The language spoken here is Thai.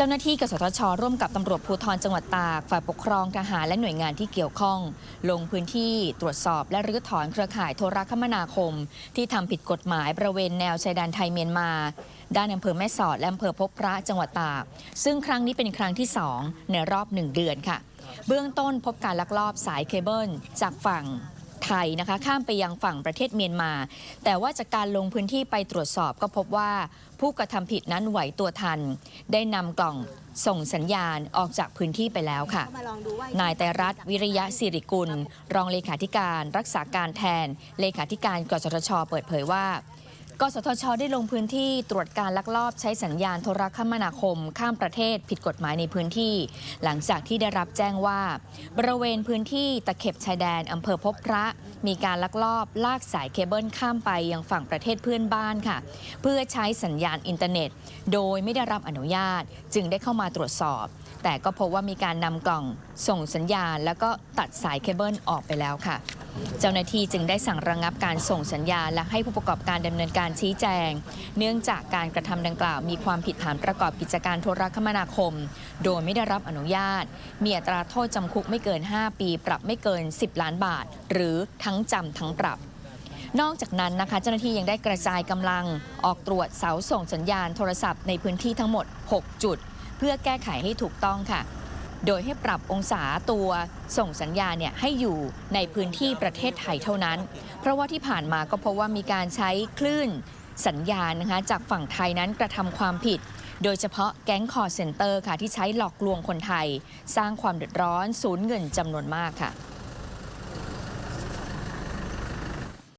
เจ้าหน้าที่กสทช ร่วมกับตำรวจภูธรจังหวัดตาก ฝ่ายปกครองทหารและหน่วยงานที่เกี่ยวข้อง ลงพื้นที่ตรวจสอบและรื้อถอนเครือข่ายโทรคมนาคม ที่ทำผิดกฎหมายบริเวณแนวชายแดนไทยเมียนมา ด้านอำเภอแม่สอดและอำเภอพบพระจังหวัดตาก ซึ่งครั้งนี้เป็นครั้งที่ 2 ในรอบ 1 เดือนค่ะ เบื้องต้นพบการลักลอบสายเคเบิลจากฝั่ง ไทยนะคะ ข้ามไปยังฝั่งประเทศเมียนมา แต่ว่าจากการลงพื้นที่ไปตรวจสอบก็พบว่า ผู้กระทำผิดนั้นไหวตัวทัน ได้นำกล่องส่งสัญญาณออกจากพื้นที่ไปแล้วค่ะานายแตรรัตวิริยะสิริกุล รองเลขาธิการ รักษาการแทน เลขาธิการกสทช เปิดเผยว่า กสทช ได้ลงพื้นที่ตรวจการลักลอบใช้สัญญาณโทรคมนาคม ข้ามประเทศผิดกฎหมายในพื้นที่ หลังจากที่ได้รับแจ้งว่า บริเวณพื้นที่ตะเข็บชายแดนอำเภอพบพระ มีการลักลอบลากสายเคเบิลข้ามไปยังฝั่งประเทศเพื่อนบ้านค่ะ เพื่อใช้สัญญาณอินเทอร์เน็ต โดยไม่ได้รับอนุญาต จึงได้เข้ามาตรวจสอบ แต่ก็พบว่ามีการนำกล่องส่งสัญญาณ แล้วก็ตัดสายเคเบิลออกไปแล้วค่ะ เจ้าหน้าที่จึงได้สั่งระงงับการส่งสัญญาและให้ผู้ประกอบการดำเนินการชี้แจง เนื่องจากการกระทำดังกล่าวมีความผิดฐานประกอบกิจการโทรคมนาคม โดยไม่ได้รับอนุญาต มีอัตราโทษจำคุกไม่เกิน 5 ปี ปรับไม่เกิน 10 ล้านบาท หรือทั้งจำทั้งปรับนอกจากนั้นนะคะเจ้าหน้าที่ยังได้กระจายกำลังออกตรวจเสาส่งสัญญาณโทรศัพท์ในพื้นที่ทั้งหมด 6 จุด เพื่อแก้ไขให้ถูกต้องค่ะ โดยให้ปรับองศาตัวส่งสัญญาณเนี่ยให้อยู่ในพื้นที่ประเทศไทยเท่านั้น เพราะว่าที่ผ่านมาก็เพราะว่ามีการใช้คลื่นสัญญาณนะคะจากฝั่งไทยนั้นกระทำความผิด โดยเฉพาะแก๊งคอร์เซนเตอร์ค่ะที่ใช้หลอกลวงคนไทย สร้างความเดือดร้อนสูญเงินจำนวนมากค่ะ